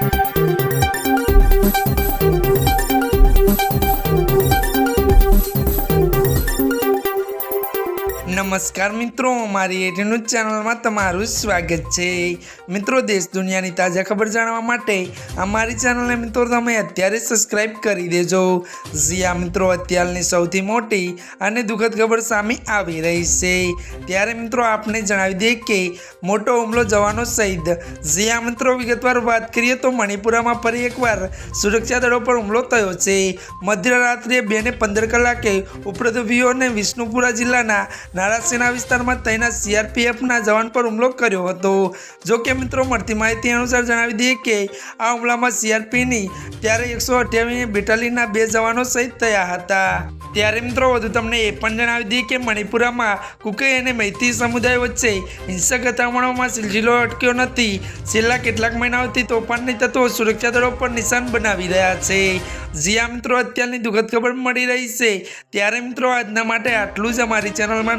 Thank you. નમસ્કાર મિત્રો, મારી ન્યૂઝ ચેનલમાં તમારું સ્વાગત છે. મિત્રો, દેશ દુનિયાની તાજા ખબર જાણવા માટે અમારી ચેનલને મિત્રો તમે અત્યારે સબસ્ક્રાઈબ કરી દેજો. જ્યાં મિત્રો, અત્યારની સૌથી મોટી અને દુઃખદ ખબર સામે આવી રહી છે. ત્યારે મિત્રો, આપને જણાવી દઈએ કે મોટો હુમલો જવાનો શહીદ જ્યાં મિત્રો વિગતવાર વાત કરીએ તો મણિપુરામાં ફરી એકવાર સુરક્ષા દળો પર હુમલો થયો છે. મધ્યરાત્રિએ બે ને પંદર કલાકે ઉપદ્રવીઓ અને વિષ્ણુપુરા જિલ્લાના નારાસેના વિસ્તારમાં તૈનાત સીઆરપીએફના જવાન પર હુમલો કર્યો હતો. જો કે મિત્રો, મળતી માહિતી અનુસાર જણાવી દઈએ કે આ હુમલામાં સીઆરપીની ત્યારે એકસો અઠ્યાવીસ બેટાલિયનના બે જવાનો શહીદ થયા હતા. ત્યારે મિત્રો, વધુ તમને એ પણ જણાવી દઈએ કે મણિપુરામાં કુકે અને મૈતી સમુદાય વચ્ચે હિંસક અથડામણોમાં સિલસિલો અટક્યો નથી. છેલ્લા કેટલાક મહિનાઓથી તોફાનની તત્વો સુરક્ષા દળો પર નિશાન બનાવી રહ્યા છે. જ્યાં મિત્રો, અત્યારની દુઃખદ ખબર મળી રહી છે. ત્યારે મિત્રો, આજના માટે આટલું જ અમારી ચેનલમાં